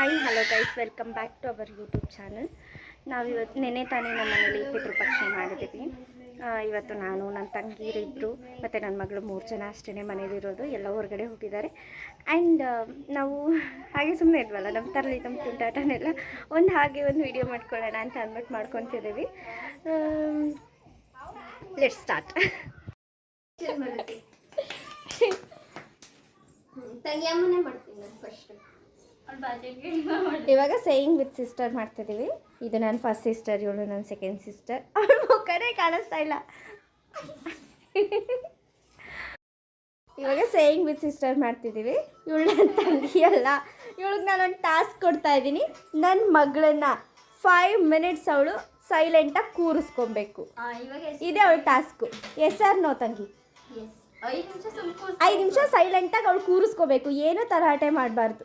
Hi, hello guys welcome back to our YouTube channel ನಾವಿವತ್ತು ನೆನೆ ತಾನೇ ನಮ್ಮ ಮನೇಲಿ ಪಿತೃಪಕ್ಷ ಮಾಡಿದ್ದೀವಿ. ಇವತ್ತು ನಾನು ನನ್ನ ತಂಗಿರಿಬ್ಬರು ಮತ್ತು ನನ್ನ ಮಗಳು ಮೂರು ಜನ ಅಷ್ಟೇ ಮನೇಲಿರೋದು, ಎಲ್ಲ ಹೊರಗಡೆ ಹೋಗಿದ್ದಾರೆ. ಆ್ಯಂಡ್ ನಾವು ಹಾಗೆ ಸುಮ್ಮನೆ ಇದ್ವಲ್ಲ ನಮ್ಮ ತರಲಿ ನಮ್ಮ ತುಂಟಾಟನೆಲ್ಲ ಒಂದು ಹಾಗೆ ಒಂದು ವಿಡಿಯೋ ಮಾಡ್ಕೊಳ್ಳೋಣ ಅಂತ ಅಂದ್ಬಿಟ್ಟು ಮಾಡ್ಕೊತಿದ್ದೀವಿ. ಲೆಟ್ ಸ್ಟಾರ್ಟ್ ತಂಗಿ ಅಮ್ಮನೇ ಮಾಡ್ತೀನಿ ನಾನು ಫಸ್ಟ್ ಇವಾಗ ಸೇಯಿಂಗ್ ವಿತ್ ಸಿಸ್ಟರ್ ಮಾಡ್ತಿದ್ದೀವಿ ಇದು ನನ್ನ ಫಸ್ಟ್ ಸಿಸ್ಟರ್ ಇವಳು ನನ್ನ ಸೆಕೆಂಡ್ ಸಿಸ್ಟರ್ ಅವಳ ಮುಖನೇ ಕಾಣಿಸ್ತಾ ಇಲ್ಲ. ಇವಾಗ ಸೇಯಿಂಗ್ ವಿತ್ ಸಿಸ್ಟರ್ ಮಾಡ್ತಿದ್ದೀವಿ ಇವಳು ನನ್ನ ತಂಗಿ ಅಲ್ಲ. ಇವಳಿಗೆ ನಾನೊಂದು ಟಾಸ್ಕ್ ಕೊಡ್ತಾ ಇದ್ದೀನಿ. ನನ್ನ ಮಗಳನ್ನ ಫೈವ್ ಮಿನಿಟ್ಸ್ ಅವಳು ಸೈಲೆಂಟಾಗಿ ಕೂರಿಸ್ಕೊಬೇಕು. ಇದೇ ಅವಳ ಟಾಸ್ಕು ಎಸ್ ಆರ್ ನೋ ತಂಗಿ? ಐದು ನಿಮಿಷ ಸೈಲೆಂಟಾಗಿ ಅವಳು ಕೂರಿಸ್ಕೋಬೇಕು. ಏನೂ ತರಾಟೆ ಮಾಡಬಾರ್ದು.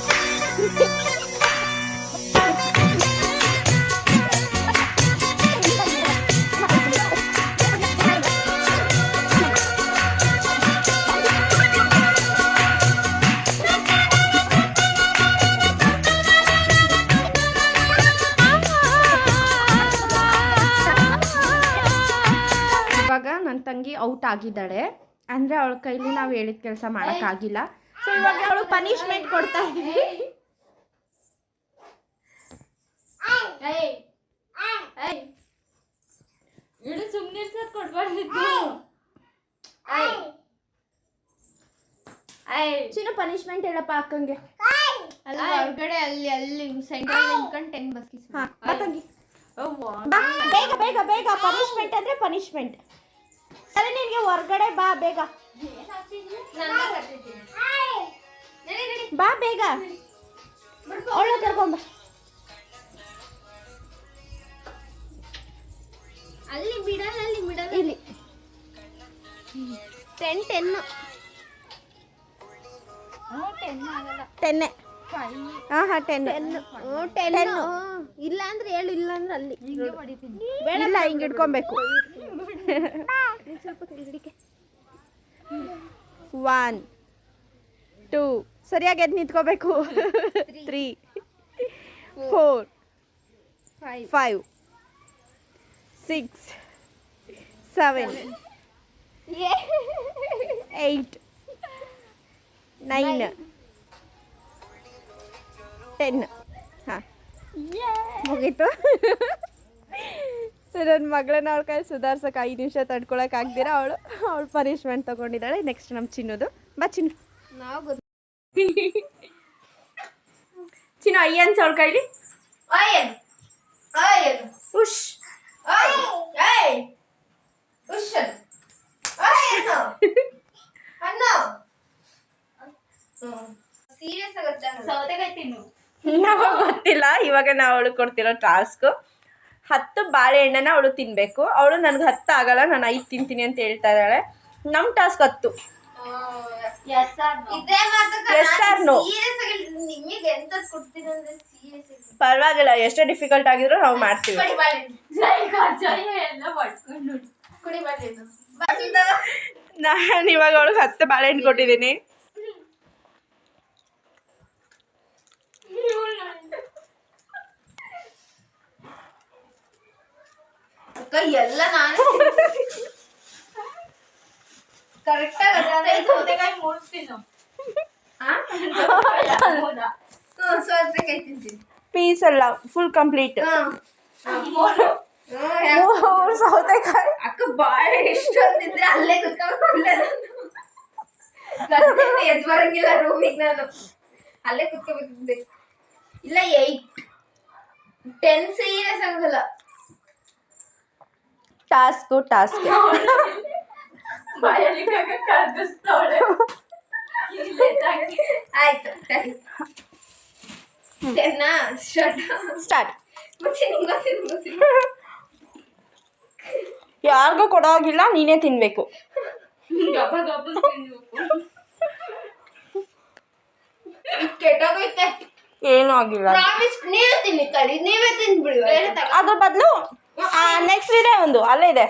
ನನ್ನ ತಂಗಿ ಔಟ್ ಆಗಿದ್ದಾಳೆ. ಅಂದ್ರೆ ಅವಳ ಕೈಲಿ ನಾವು ಹೇಳಿದ ಕೆಲಸ ಮಾಡೋಕ್ಕಾಗಿಲ್ಲ ಸೊ ಇವಾಗ ಅವಳು ಪನಿಷ್ಮೆಂಟ್ ಕೊಡ್ತಾ ಇದ್ವಿ. ಏಯ್! ಏಯ್! ಇಡು ಸುಮ್ಮನೆ ಇರ್ಸೋದು ಕೊಡ್ಬಾರ್ದಿತ್ತು. ಏಯ್! ಏಯ್! ಚಿನ್ನ ಪನಿಷ್ಮೆಂಟ್ ಹೇಳಪ್ಪ ಅಕ್ಕಂಗೆ. ಅಲ್ಲಿ ಹೊರಗಡೆ ಅಲ್ಲಿ ಅಲ್ಲಿ ಸೆಂಟ್ರಲ್ ನಿಂತ್ಕೊಂಡು ಟೆನ್ ಬಸ್ ಹಾ ಬಾ ತಂಗಿ. ಬಾ! ಬೇಗ ಬೇಗ ಬೇಗ ಪನಿಷ್ಮೆಂಟ್ ಅಂದ್ರೆ ಪನಿಷ್ಮೆಂಟ್ ಸರಿ ನಿನ್ಗೆ ಹೊರಗಡೆ ಬಾ ಬೇಗ. ಬಾ ಬೇಗ. ಅವಳ ಕರ್ಕೊಂಬ ಅಲ್ಲಿ ಬಿಡಲ್ಲ ಅಲ್ಲಿ ಬಿಡಲ್ಲ ಇಲ್ಲಿ. ಟೆನ್ ಟೆನ್ ಟೆನ್ನೇ ಟೆನ್ನೆ. ಹಾಂ ಹಾಂ ಟೆನ್ ಟೆನ್ ಇಲ್ಲ ಅಂದ್ರೆ ಹೇಳು ಇಲ್ಲ ಅಂದ್ರೆ ಅಲ್ಲಿ. ಇಲ್ಲ ಹಿಂಗೆ ಇಟ್ಕೊಬೇಕು. ಒನ್ ಟೂ ಸರಿಯಾಗಿ ಎದ್ದು ನಿಂತ್ಕೋಬೇಕು. Three four five five six seven eight nine ten ಹಾಂ. ಮುಗೀತು. ಸೊ ನನ್ನ ಮಗಳನ್ನ ಅವಳ ಕೈ ಸುಧಾರ್ಸಕ್ಕೆ ಐದು ನಿಮಿಷ ತಡ್ಕೊಳಕ್ಕೆ ಆಗ್ದಿರ ಅವಳು ಅವಳು ಪನಿಷ್ಮೆಂಟ್ ತೊಗೊಂಡಿದ್ದಾಳೆ. ನೆಕ್ಸ್ಟ್ ನಮ್ಮ ಚಿನ್ನೋದು. ಬಾ ಚಿನ್ನು. ನಾವು ಗೊತ್ತು ಚಿನ್ನು ಅಯ್ಯನ್ಸ್ ಅವಳ ಕೈಲಿ? ಅಣ್ಣ ಸೀರಿಯಸ್ ಆಗುತ್ತೆ ಸೌತೆಕಾಯಿ ತಿನ್ನು. ನಮಗೆ ಗೊತ್ತಿಲ್ಲ. ಇವಾಗ ನಾವು ಅವಳು ಕೊಡ್ತಿರೋ ಟಾಸ್ಕು. ಹತ್ತು ಬಾಳೆಹಣ್ಣನ ಅವಳು ತಿನ್ನಬೇಕು ಅವಳು ನನಗೆ ಹತ್ತು ಆಗಲ್ಲ ನಾನು ಐದು ತಿಂತೀನಿ ಅಂತ ಹೇಳ್ತಾ ಇದ್ದಾಳೆ. ನಮ್ಮ ಟಾಸ್ಕ್ ಹತ್ತು. ಪರವಾಗಿಲ್ಲ ಎಷ್ಟೇ ಡಿಫಿಕಲ್ಟ್ ಆಗಿದ್ರು ನಾವು ಮಾಡ್ತೀವಿ. ನಾನು ಇವಾಗ ಅವಳಿಗೆ ಹತ್ತು ಬಾಳೆಹಣ್ಣು ಕೊಟ್ಟಿದ್ದೀನಿ. ಅಕ್ಕ ಎಲ್ಲ ನಾನು ಕರೆಕ್ಟ್ ಆಗಿ ಸೌತೆಕಾಯಿ ಮೂಡ್ತೀನಿ ಸೌತೆಕಾಯಿ ತಿಂತೀನಿ. ಪೀಸ್ ಅಲ್ಲ ಫುಲ್ ಕಂಪ್ಲೀಟ್ ಮೂರು. ಸೌತೆಕಾಯಿ. ಅಕ್ಕ ಬಾಳೆ ಇಷ್ಟ ಅಂತಿದ್ರೆ ಅಲ್ಲೇ ಕುತ್ಕೊಂಡು ಅಲ್ಲೇ ನಾನು. ಎದ್ ಬರಂಗಿಲ್ಲ ರೂಮಿಗೆ ನಾನು. ಅಲ್ಲೇ ಕುತ್ಕೋಬೇಕಿದ್ದೆ ಇಲ್ಲ ಏಯ್ಟ್ ಟೆನ್ ಸೀರಿಯಸ್ ಆಗಲ್ಲ. ಟಾಸ್ಕು ಟಾಸ್ಕ್ ಆಯ್ತು ಟೆನ್ನ ಸ್ಟಾರ್ಟ್ ಸ್ಟಾರ್ಟ್ ಮತ್ತೆ ನಿಂಗೆ ಗೊತ್ತಿಲ್ಲ ಗೊತ್ತಿಲ್ಲ ಯಾರಿಗೂ ಕೊಡೋಗಿಲ್ಲ ನೀನೇ ತಿನ್ಬೇಕು ಗಬ್ಬ ಗಬ್ಬ ಕೆಟ್ಟೋಗೈತೆ ಏನೂ ಆಗಿಲ್ಲ ಪ್ರಾಮಿಸ್ ನೀವೇ ತಿನ್ನಿ ಕಡಿ ನೀವೇ ತಿನ್ಬಿಡಿ ಬೇರೆ ತಗೋ. ಅದ್ರ ಬದಲು ನೆಕ್ಸ್ಟ್ ಇದೆ ಒಂದು ಅಲ್ಲೇ ಇದೆ.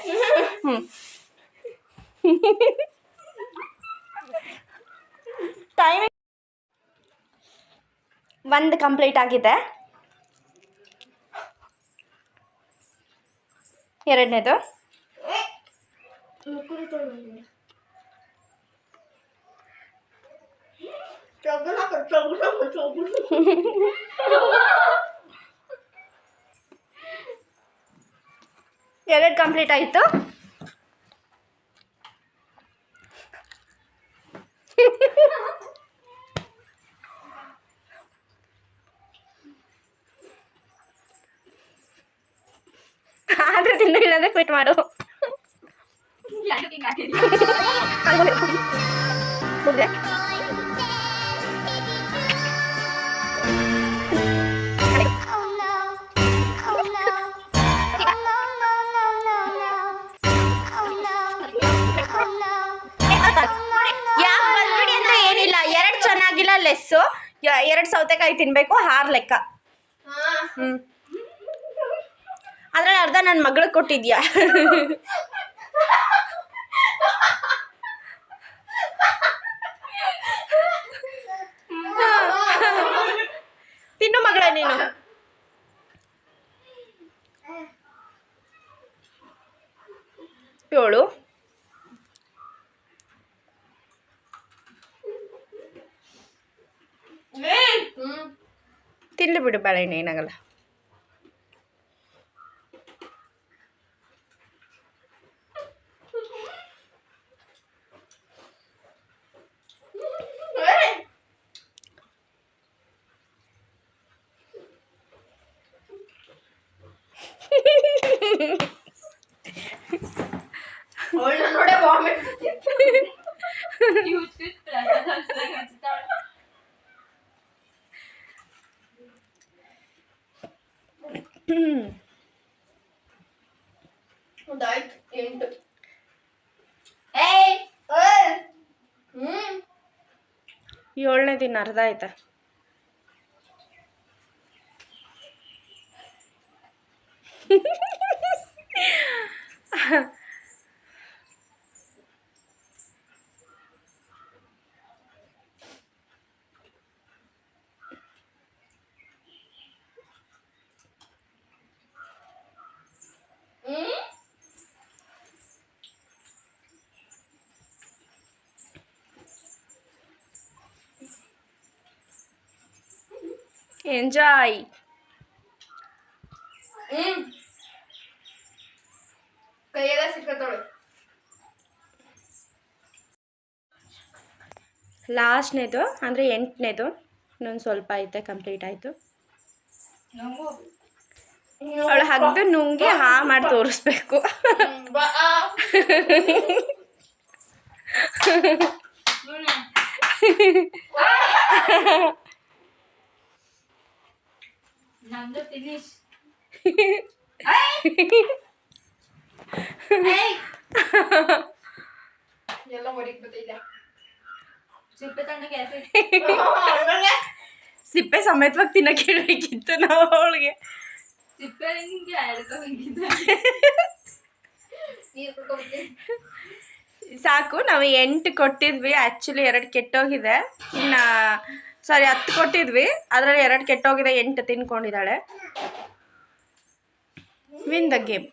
ಟೈಮಿಂಗ್ ಒಂದು ಕಂಪ್ಲೀಟ್ ಆಗಿದೆ. ಎರಡನೇದು. ಎರಡು ಕಂಪ್ಲೀಟ್ ಆಯಿತು. ಆದ್ರೆ ತಿನ್ನು ಇಲ್ಲಾಂದ್ರೆ ಕ್ವಿಟ್ ಮಾಡು. ಹಂಗೆ ಮುಗ್ದೆ ಚೆನ್ನಾಗಿಲ್ಲ ಲೆಸ್ಸು ಎರಡು ಸೌತೆಕಾಯಿ ತಿನ್ಬೇಕು ಹಾರ್ ಲೆಕ್ಕ. ಹ್ಮ್. ಅದ್ರಲ್ಲಿ ಅರ್ಧ ನನ್ನ ಮಗಳಿಗೆ ಕೊಟ್ಟಿದ್ಯಾ? ತಿನ್ನು ಮಗಳ ನೀನು. ಏಳು ಹ್ಮ್ ತಿಂದು ಬಿಡು ಬಾಳೆಹಣ್ಣು ಏನಾಗಲ್ಲ ಅವಳನ್ನ ನೋಡೇ ವಾಮಿಟ್ ಹ್ಮ್ ಒಂದಾಯ್ತು ಎಂಟು ಏಯ್ ಓಯ್ ಹ್ಮ್ ಏಳನೇ ದಿನ ಅರ್ಧ ಆಯ್ತಾ ಹ್ಮ್ ಎಂಜಾಯ್ ಹ್ಮ್. ಕೈಯೆಲ್ಲ ಸಿಕ್ಕತ್ತೋಳು ಲಾಸ್ಟ್ನೇದು ಅಂದರೆ ಎಂಟನೇದು ಇನ್ನೊಂದು ಸ್ವಲ್ಪ ಐತೆ ಕಂಪ್ಲೀಟ್ ಆಯಿತು. ಅವಳು ಹಗ್ದು ನುಂಗಿ ಹಾ ಮಾಡಿ ತೋರಿಸ್ಬೇಕು. ಫಿನಿಶ್ ಎಲ್ಲ ಹೊಡಿಕ್ ಬತ್ತಿಲ್ಲ ಸಿಪ್ಪೆ ತಣ್ಣಗೆ ಸಿಪ್ಪೆ ಸಮೇತವಾಗಿ ತಿನ್ನಕ್ಕೆ ಹೇಳಬೇಕಿತ್ತು ನಾವು ಅವಳಿಗೆ ಸಿಪ್ಪೆ ಹಿಂಗೆ ನೀರು ಕುಡ್ಕೊಂಡ್ಬಿಟ್ಟು ಸಾಕು ನಾವು ಎಂಟು ಕೊಟ್ಟಿದ್ವಿ ಆ್ಯಕ್ಚುಲಿ ಎರಡು ಕೆಟ್ಟೋಗಿದೆ. ಇನ್ನು ಸಾರಿ ಹತ್ತು ಕೊಟ್ಟಿದ್ವಿ. ಅದರಲ್ಲಿ ಎರಡು ಕೆಟ್ಟೋಗಿದೆ ಎಂಟು ತಿನ್ಕೊಂಡಿದ್ದಾಳೆ. ವಿನ್ ದ ಗೇಮ್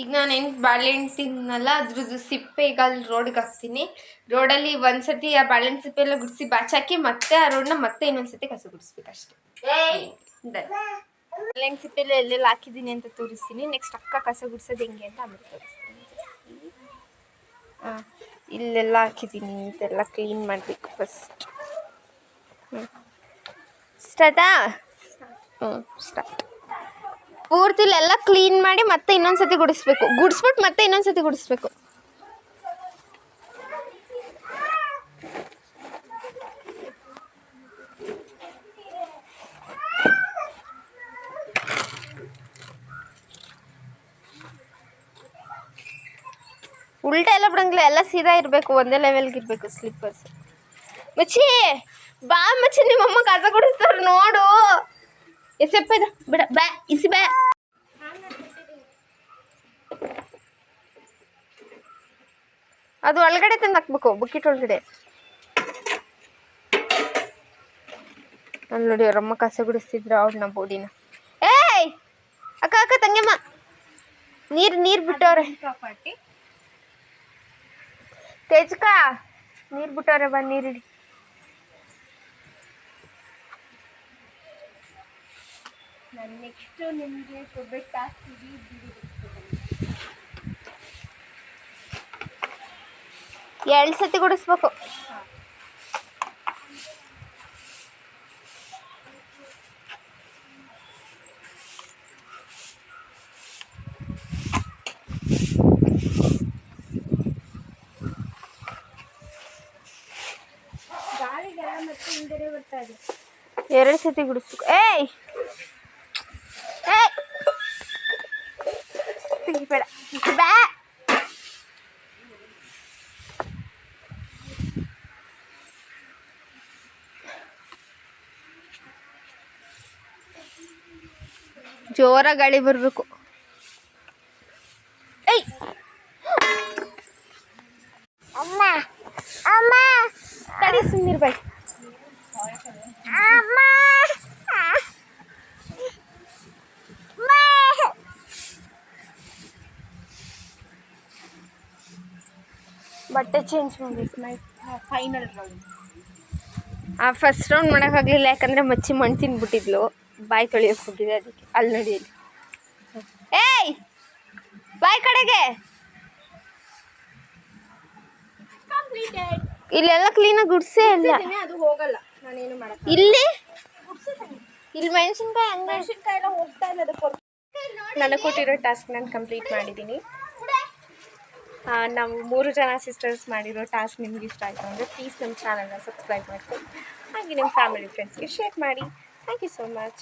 ಈಗ ನಾನು ಏನು ಬಾಳೆಹಣ್ಣು ತಿನ್ನಲ್ಲ ಅದ್ರದ್ದು ಸಿಪ್ಪೆ ಈಗ ಅಲ್ಲಿ ರೋಡ್ಗೆ ಹಾಕ್ತೀನಿ. ರೋಡಲ್ಲಿ ಒಂದ್ಸತಿ ಆ ಬಾಳೆಹಣ್ಣು ಸಿಪ್ಪೆ ಎಲ್ಲ ಗುಡಿಸಿ ಬಾಚಾಕಿ ಮತ್ತೆ ಆ ರೋಡ್ನ ಮತ್ತೆ ಇನ್ನೊಂದ್ಸತಿ ಕಸ ಗುಡಿಸ್ಬೇಕಷ್ಟೆ. ಬಾಳೆಹಣ್ಣು ಸಿಪ್ಪೆ ಎಲ್ಲ ಎಲ್ಲೆಲ್ಲ ಹಾಕಿದ್ದೀನಿ ಅಂತ ತೋರಿಸ್ತೀನಿ. ನೆಕ್ಸ್ಟ್ ಅಕ್ಕ ಕಸ ಗುಡಿಸೋದು ಹೆಂಗೆ ಅಂತ ಆಮೇಲೆ ತೋರಿಸ್ತೀನಿ. ಇಲ್ಲೆಲ್ಲ ಹಾಕಿದ್ದೀನಿ, ಇದೆಲ್ಲ ಕ್ಲೀನ್ ಮಾಡಬೇಕು ಫಸ್ಟ್ ಹ್ಞೂ ಸ್ಟಾರ್ಟಾ ಹ್ಞೂ ಸ್ಟಾರ್ಟ್ ಪೂರ್ತಿ ಇಲ್ಲೆಲ್ಲ ಕ್ಲೀನ್ ಮಾಡಿ ಮತ್ತೆ ಇನ್ನೊಂದು ಸತಿ ಗುಡಿಸ್ಬೇಕು. ಗುಡಿಸ್ಬಿಟ್ಟು ಮತ್ತೆ ಇನ್ನೊಂದು ಸತಿ ಗುಡಿಸ್ಬೇಕು. ಉಲ್ಟಾ ಎಲ್ಲ ಬಿಡಂಗಿಲ್ಲ, ಎಲ್ಲ ಸೀದಾ ಇರಬೇಕು, ಒಂದೇ ಲೆವೆಲ್ಗೆ ಇರಬೇಕು ಸ್ಲಿಪ್ಪರ್ಸ್ ಮಚ್ಚಿ, ಬಾ ಮಚ್ಚಿ ನಿಮ್ಮಮ್ಮ ಕಸ ಕೊಡಿಸ್ತಾರ ನೋಡು. ಎಸೆಪ್ಪ ಇದು, ಬಿಡ ಬ್ಯಾ ಇಸಿ ಬ್ಯಾ ಅದು ಒಳಗಡೆ ತಂದು ಹಾಕ್ಬೇಕು, ಬುಕ್ಕಿಟ್ ಒಳಗಡೆ. ಅಲ್ಲಿ ನೋಡಿ, ಅವ್ರಮ್ಮ ಕಸ ಗುಡಿಸ್ತಿದ್ರು ಅವ್ರನ್ನ ಬೋಡಿನ ಏಯ್, ಅಕ್ಕ ಅಕ್ಕ ತಂಗಮ್ಮ ನೀರು ನೀರು ಬಿಟ್ಟವ್ರೆ. ತೇಜಕ ನೀರು ಬಿಟ್ಟವ್ರೆ ಬಾ ನೀರಿಡಿ ನಾನು ನೆಕ್ಸ್ಟು ನಿಮಗೆ ಕೊಡ್ಬೇಕು ಟಾಸ್ಕಿಗೆ ಎರಡು ಸತಿ ಗುಡಿಸ್ಬೇಕು ಗಾಳಿಗೆಲ್ಲ ಮತ್ತೆ ಹಿಂದೆ ಬರ್ತಾ ಇದೆ ಎರಡು ಸತಿ ಗುಡಿಸ್ಬೇಕು. ಏಯ್! ಏಯ್! ಬೇ ಜೋರ ಗಾಳಿ ಬರಬೇಕು ಏಯ್ ಅಮ್ಮ ಅಮ್ಮ ತಡಿ ಸುಮ್ಮನಿರ್ಬೇಕು ಅಮ್ಮ ಬಟ್ಟೆ ಚೇಂಜ್ ಮಾಡಬೇಕು ಮೈ ಫೈನಲ್ ರೌಂಡ್ ಆ ಫಸ್ಟ್ ರೌಂಡ್ ಮಾಡೋಕ್ಕಾಗಲಿಲ್ಲ ಯಾಕಂದರೆ ಮಚ್ಚಿ ಮಣ್ಣು ತಿಂದ್ಬಿಟ್ಟಿದ್ಲು ಬಾಯಿ ತೊಳಿಯೋಕೆ ಹೋಗಿದೆ ಅದಕ್ಕೆ. ಅಲ್ಲಿ ನೋಡಿ ಏಯ್! ಬಾಯಿ ಕಡೆಗೆ! ಇಲ್ಲೆಲ್ಲ ಕ್ಲೀನಾಗಿ ಗುಡ್ಸೇ ಇಲ್ಲ. ಅದು ಹೋಗಲ್ಲ. ನಾನೇನು ಮಾಡಕ್ಕೆ ಇಲ್ಲಿ? ಇಲ್ಲಿ ಮೆಣಸಿನ್ಕಾಯಿ ಹಂಗೆ. ಮೆಣಸಿನ್ಕಾಯಿ ಎಲ್ಲ ಹೋಗ್ತಾ ಇಲ್ಲ ನನಗೆ ಕೊಟ್ಟಿರೋ ಟಾಸ್ಕ್ ನಾನು ಕಂಪ್ಲೀಟ್ ಮಾಡಿದ್ದೀನಿ ನಾವು ಮೂರು ಜನ ಸಿಸ್ಟರ್ಸ್ ಮಾಡಿರೋ ಟಾಸ್ಕ್ ನಿಮ್ಗೆ ಇಷ್ಟ ಆಯಿತು ಅಂದರೆ ಪ್ಲೀಸ್ ನಮ್ಮ ಚಾನಲ್ನ ಸಬ್ಸ್ಕ್ರೈಬ್ ಮಾಡ್ಕೊಂಡು ಹಾಗೆ ನಿಮ್ಮ ಫ್ಯಾಮಿಲಿ ಫ್ರೆಂಡ್ಸ್ಗೆ ಶೇರ್ ಮಾಡಿ. Thank you so much